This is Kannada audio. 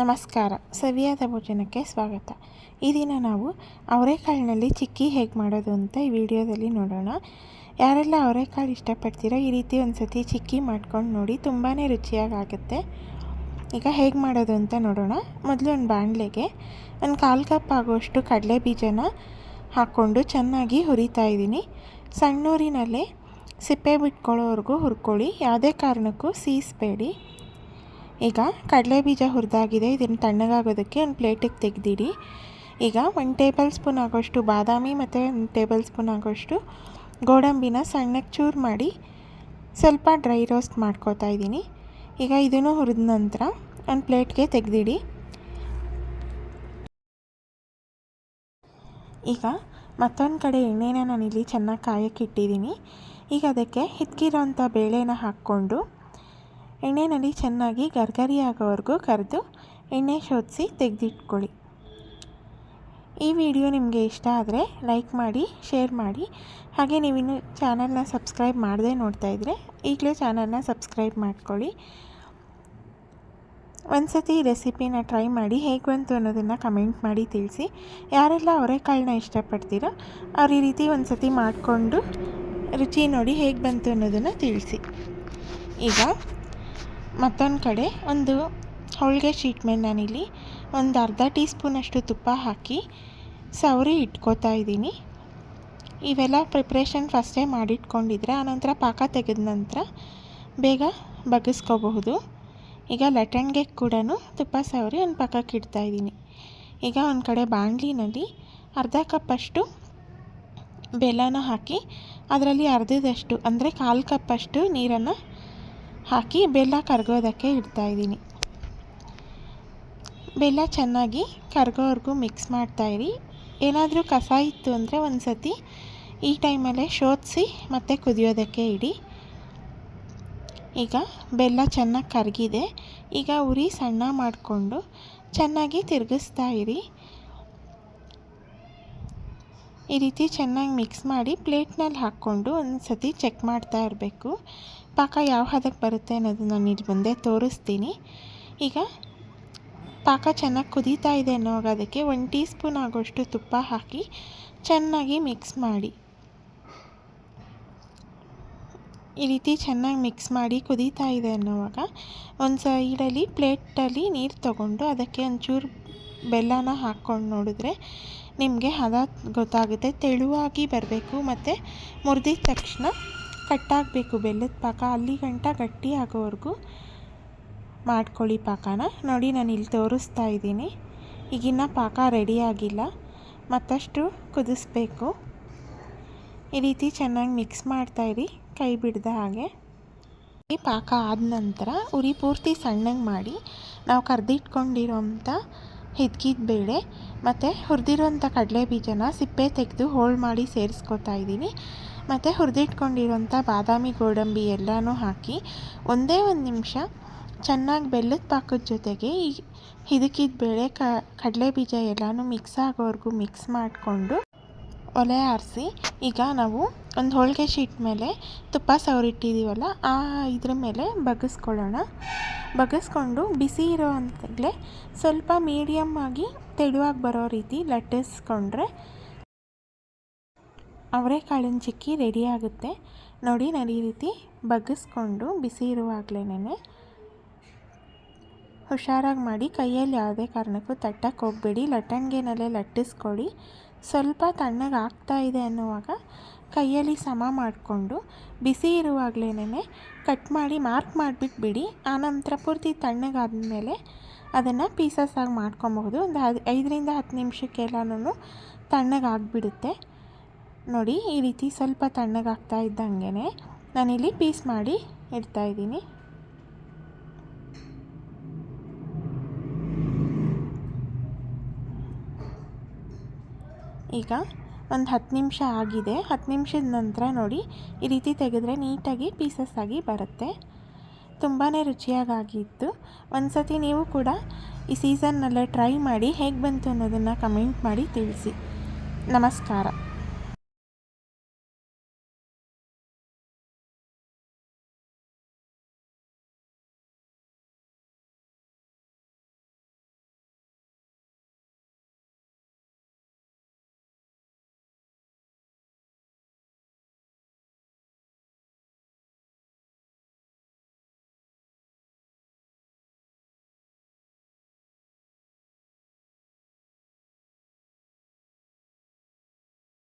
ನಮಸ್ಕಾರ. ಸವಿಯಾದ ಭೋಜನಕ್ಕೆ ಸ್ವಾಗತ. ಈ ದಿನ ನಾವು ಅವರೆಕಾಳಿನಲ್ಲಿ ಚಿಕ್ಕಿ ಹೇಗೆ ಮಾಡೋದು ಅಂತ ಈ ವಿಡಿಯೋದಲ್ಲಿ ನೋಡೋಣ. ಯಾರೆಲ್ಲ ಅವರೆಕಾಳು ಇಷ್ಟಪಡ್ತೀರೋ ಈ ರೀತಿ ಒಂದು ಸತಿ ಚಿಕ್ಕಿ ಮಾಡ್ಕೊಂಡು ನೋಡಿ ತುಂಬಾ ರುಚಿಯಾಗುತ್ತೆ ಈಗ ಹೇಗೆ ಮಾಡೋದು ಅಂತ ನೋಡೋಣ. ಮೊದಲು ಒಂದು ಬಾಣಲೆಗೆ ಒಂದು ಕಾಲು ಕಪ್ ಆಗೋಷ್ಟು ಕಡಲೆ ಬೀಜನ ಹಾಕ್ಕೊಂಡು ಚೆನ್ನಾಗಿ ಹುರಿತಾ ಇದ್ದೀನಿ. ಸಣ್ಣೂರಿನಲ್ಲೇ ಸಿಪ್ಪೆ ಬಿಟ್ಕೊಳ್ಳೋವರೆಗೂ ಹುರ್ಕೊಳ್ಳಿ. ಯಾವುದೇ ಕಾರಣಕ್ಕೂ ಸೀಸಬೇಡಿ. ಈಗ ಕಡಲೆ ಬೀಜ ಹುರಿದಾಗಿದೆ, ಇದನ್ನು ತಣ್ಣಗಾಗೋದಕ್ಕೆ ಒಂದು ಪ್ಲೇಟಿಗೆ ತೆಗೆದಿಡಿ. ಈಗ ಒಂದು ಟೇಬಲ್ ಸ್ಪೂನ್ ಆಗೋಷ್ಟು ಬಾದಾಮಿ ಮತ್ತು ಒಂದು ಟೇಬಲ್ ಸ್ಪೂನ್ ಆಗೋಷ್ಟು ಗೋಡಂಬಿನ ಸಣ್ಣಕ್ಕೆ ಚೂರು ಮಾಡಿ ಸ್ವಲ್ಪ ಡ್ರೈ ರೋಸ್ಟ್ ಮಾಡ್ಕೋತಾ ಇದ್ದೀನಿ. ಈಗ ಇದನ್ನು ಹುರಿದ ನಂತರ ಒಂದು ಪ್ಲೇಟ್ಗೆ ತೆಗೆದಿಡಿ. ಈಗ ಮತ್ತೊಂದು ಕಡೆ ಎಣ್ಣೆನ ನಾನಿಲ್ಲಿ ಚೆನ್ನಾಗಿ ಕಾಯಕ್ಕಿಟ್ಟಿದ್ದೀನಿ ಈಗ ಅದಕ್ಕೆ ಹಿತ್ಕಿರೋಂಥ ಬೇಳೆನ ಹಾಕ್ಕೊಂಡು ಎಣ್ಣೆಯಲ್ಲಿ ಚೆನ್ನಾಗಿ ಗರ್ಗರಿ ಆಗೋವರೆಗೂ ಕರೆದು ಎಣ್ಣೆ ಶೋಧಿಸಿ ತೆಗೆದಿಟ್ಕೊಳ್ಳಿ. ಈ ವಿಡಿಯೋ ನಿಮಗೆ ಇಷ್ಟ ಆದರೆ ಲೈಕ್ ಮಾಡಿ, ಶೇರ್ ಮಾಡಿ. ಹಾಗೆ ನೀವಿನ್ನು ಚಾನಲ್ನ ಸಬ್ಸ್ಕ್ರೈಬ್ ಮಾಡದೆ ನೋಡ್ತಾ ಇದ್ದರೆ ಈಗಲೇ ಚಾನಲ್ನ ಸಬ್ಸ್ಕ್ರೈಬ್ ಮಾಡ್ಕೊಳ್ಳಿ. ಒಂದು ಸತಿ ರೆಸಿಪಿನ ಟ್ರೈ ಮಾಡಿ ಹೇಗೆ ಬಂತು ಅನ್ನೋದನ್ನು ಕಮೆಂಟ್ ಮಾಡಿ ತಿಳಿಸಿ. ಯಾರೆಲ್ಲ ಅವರೆಕಾಳನ್ನ ಇಷ್ಟಪಡ್ತೀರೋ ಅವ್ರು ಈ ರೀತಿ ಒಂದು ಸತಿ ಮಾಡಿಕೊಂಡು ರುಚಿ ನೋಡಿ ಹೇಗೆ ಬಂತು ಅನ್ನೋದನ್ನು ತಿಳಿಸಿ. ಈಗ ಮತ್ತೊಂದು ಕಡೆ ಒಂದು ಹೋಳಿಗೆ ಶೀಟ್ ಮೇಲೆ ನಾನಿಲ್ಲಿ ಒಂದು ಅರ್ಧ ಟೀ ಸ್ಪೂನಷ್ಟು ತುಪ್ಪ ಹಾಕಿ ಸವರಿ ಇಟ್ಕೋತಾ ಇದ್ದೀನಿ. ಇವೆಲ್ಲ ಪ್ರಿಪ್ರೇಷನ್ ಫಸ್ಟೇ ಮಾಡಿಟ್ಕೊಂಡಿದ್ರೆ, ಆನಂತರ ಪಾಕ ತೆಗೆದ ನಂತರ ಬೇಗ ಬಗ್ಗಿಸ್ಕೋಬಹುದು. ಈಗ ಲಟಣ್ಗೆ ಕೂಡ ತುಪ್ಪ ಸವರಿ ಒಂದು ಪಕ್ಕಕ್ಕೆ ಇಡ್ತಾಯಿದ್ದೀನಿ ಈಗ ಒಂದು ಕಡೆ ಬಾಣಲಿನಲ್ಲಿ ಅರ್ಧ ಕಪ್ಪಷ್ಟು ಬೆಲ್ಲನ ಹಾಕಿ, ಅದರಲ್ಲಿ ಅರ್ಧದಷ್ಟು ಅಂದರೆ ಕಾಲು ಕಪ್ಪಷ್ಟು ನೀರನ್ನು ಹಾಕಿ ಬೆಲ್ಲ ಕರಗೋದಕ್ಕೆ ಇಡ್ತಾಯಿದ್ದೀನಿ ಬೆಲ್ಲ ಚೆನ್ನಾಗಿ ಕರಗೋವರೆಗೂ ಮಿಕ್ಸ್ ಮಾಡ್ತಾಯಿರಿ ಏನಾದರೂ ಕಸ ಇತ್ತು ಅಂದರೆ ಒಂದು ಸತಿ ಈ ಟೈಮಲ್ಲೇ ಶೋಧಿಸಿ ಮತ್ತೆ ಕುದಿಯೋದಕ್ಕೆ ಇಡಿ. ಈಗ ಬೆಲ್ಲ ಚೆನ್ನಾಗಿ ಕರಗಿದೆ. ಈಗ ಉರಿ ಸಣ್ಣ ಮಾಡಿಕೊಂಡು ಚೆನ್ನಾಗಿ ತಿರುಗಿಸ್ತಾ ಇರಿ. ಈ ರೀತಿ ಚೆನ್ನಾಗಿ ಮಿಕ್ಸ್ ಮಾಡಿ ಪ್ಲೇಟ್ನಲ್ಲಿ ಹಾಕ್ಕೊಂಡು ಒಂದು ಸತಿ ಚೆಕ್ ಮಾಡ್ತಾ ಇರಬೇಕು. ಪಾಕ ಯಾವ ಹದಕ್ಕೆ ಬರುತ್ತೆ ಅನ್ನೋದು ನಾನು ಇಲ್ಲಿ ಮುಂದೆ ತೋರಿಸ್ತೀನಿ. ಈಗ ಪಾಕ ಚೆನ್ನಾಗಿ ಕುದೀತಾ ಇದೆ ಅನ್ನೋವಾಗ ಅದಕ್ಕೆ ಒಂದು ಟೀ ಸ್ಪೂನ್ ಆಗೋಷ್ಟು ತುಪ್ಪ ಹಾಕಿ ಚೆನ್ನಾಗಿ ಮಿಕ್ಸ್ ಮಾಡಿ. ಈ ರೀತಿ ಚೆನ್ನಾಗಿ ಮಿಕ್ಸ್ ಮಾಡಿ ಕುದೀತಾ ಇದೆ ಅನ್ನೋವಾಗ ಒಂದು ಸೈಡಲ್ಲಿ ಪ್ಲೇಟಲ್ಲಿ ನೀರು ತಗೊಂಡು ಅದಕ್ಕೆ ಒಂಚೂರು ಬೆಲ್ಲನ ಹಾಕ್ಕೊಂಡು ನೋಡಿದ್ರೆ ನಿಮಗೆ ಹದ ಗೊತ್ತಾಗುತ್ತೆ. ತೆಳುವಾಗಿ ಬರಬೇಕು ಮತ್ತು ಮುರಿದಿದ ತಕ್ಷಣ ಕಟ್ಟಾಗಬೇಕು ಬೆಲ್ಲದ ಪಾಕ. ಅಲ್ಲಿ ಗಂಟ ಗಟ್ಟಿ ಆಗೋವರೆಗೂ ಮಾಡ್ಕೊಳ್ಳಿ ಪಾಕನ. ನೋಡಿ ನಾನು ಇಲ್ಲಿ ತೋರಿಸ್ತಾ ಇದ್ದೀನಿ. ಈಗಿನ ಪಾಕ ರೆಡಿಯಾಗಿಲ್ಲ ಮತ್ತಷ್ಟು ಕುದಿಸ್ಬೇಕು. ಈ ರೀತಿ ಚೆನ್ನಾಗಿ ಮಿಕ್ಸ್ ಮಾಡ್ತಾಯಿರಿ ಕೈ ಬಿಡ್ದ ಹಾಗೆ. ಈ ಪಾಕ ಆದ ನಂತರ ಉರಿ ಪೂರ್ತಿ ಸಣ್ಣಗೆ ಮಾಡಿ ನಾವು ಕರೆದಿಟ್ಕೊಂಡಿರೋಂಥ ಹಿದ್ಕಿದ ಬೇಳೆ ಮತ್ತು ಹುರಿದಿರೋಂಥ ಕಡಲೆ ಬೀಜನ ಸಿಪ್ಪೆ ತೆಗೆದು ಹೋಳು ಮಾಡಿ ಸೇರಿಸ್ಕೊತಾ ಇದ್ದೀನಿ. ಮತ್ತು ಹುರಿದಿಟ್ಕೊಂಡಿರೋಂಥ ಬಾದಾಮಿ ಗೋಡಂಬಿ ಎಲ್ಲನೂ ಹಾಕಿ ಒಂದೇ ಒಂದು ನಿಮಿಷ ಚೆನ್ನಾಗಿ ಬೆಲ್ಲದ ಪಾಕದ ಜೊತೆಗೆ ಈ ಹಿದಕಿದ ಬೇಳೆ, ಕ, ಕಡಲೆ ಬೀಜ ಎಲ್ಲನೂ ಮಿಕ್ಸ್ ಆಗೋವರೆಗೂ ಮಿಕ್ಸ್ ಮಾಡಿಕೊಂಡು ಒಲೆ ಆರಿಸಿ ಈಗ ನಾವು ಒಂದು ಹೋಳಿಗೆ ಶೀಟ್ ಮೇಲೆ ತುಪ್ಪ ಸವರಿಟ್ಟಿದ್ದೀವಲ್ಲ ಆ ಇದ್ರ ಮೇಲೆ ಬಗ್ಗಿಸ್ಕೊಳ್ಳೋಣ ಬಗ್ಗಿಸ್ಕೊಂಡು ಬಿಸಿ ಇರೋ ಅಂತಲೇ ಸ್ವಲ್ಪ ಮೀಡಿಯಮ್ ಆಗಿ ತೆಳುವಾಗಿ ಬರೋ ರೀತಿ ಲಟ್ಟಿಸ್ಕೊಂಡ್ರೆ ಅವರೆಕಾಳಿನ ಚಿಕ್ಕಿ ರೆಡಿ ಆಗುತ್ತೆ. ನೋಡಿ ನಾನು ಈ ರೀತಿ ಬಗ್ಗಿಸ್ಕೊಂಡು ಬಿಸಿ ಇರುವಾಗಲೇ ಹುಷಾರಾಗಿ ಮಾಡಿ. ಕೈಯಲ್ಲಿ ಯಾವುದೇ ಕಾರಣಕ್ಕೂ ತಟ್ಟಕ್ಕೆ ಹೋಗಬೇಡಿ. ಲಟ್ಟಣಿಗೆನಲ್ಲೇ ಲಟ್ಟಿಸ್ಕೊಳ್ಳಿ. ಸ್ವಲ್ಪ ತಣ್ಣಗೆ ಆಗ್ತಾ ಇದೆ ಅನ್ನುವಾಗ ಕೈಯಲ್ಲಿ ಸಮ ಮಾಡಿಕೊಂಡು ಬಿಸಿ ಇರುವಾಗಲೇ ಕಟ್ ಮಾಡಿ ಮಾರ್ಕ್ ಮಾಡಿಬಿಟ್ಟು ಬಿಡಿ ಆನಂತರ ಪೂರ್ತಿ ತಣ್ಣಗಾದ ಮೇಲೆ ಅದನ್ನು ಪೀಸಸ್ ಆಗಿ ಮಾಡ್ಕೊಬಹುದು. ಒಂದು ಐದರಿಂದ ಹತ್ತು ನಿಮಿಷಕ್ಕೆಲ್ಲನೂ ತಣ್ಣಗಾಗ್ಬಿಡುತ್ತೆ. ನೋಡಿ, ಈ ರೀತಿ ಸ್ವಲ್ಪ ತಣ್ಣಗಾಗ್ತಾ ಇದ್ದಂಗೆ ನಾನಿಲ್ಲಿ ಪೀಸ್ ಮಾಡಿ ಇಡ್ತಾಯಿದ್ದೀನಿ ಈಗ ಒಂದು ಹತ್ತು ನಿಮಿಷ ಆಗಿದೆ. ಹತ್ತು ನಿಮಿಷದ ನಂತರ ನೋಡಿ, ಈ ರೀತಿ ತೆಗೆದ್ರೆ ನೀಟಾಗಿ ಪೀಸಸ್ ಆಗಿ ಬರುತ್ತೆ. ತುಂಬಾ ರುಚಿಯಾಗಿತ್ತು ಒಂದು ಸತಿ ನೀವು ಕೂಡ ಈ ಸೀಸನ್ನಲ್ಲೇ ಟ್ರೈ ಮಾಡಿ ಹೇಗೆ ಬಂತು ಅನ್ನೋದನ್ನು ಕಮೆಂಟ್ ಮಾಡಿ ತಿಳಿಸಿ. ನಮಸ್ಕಾರ.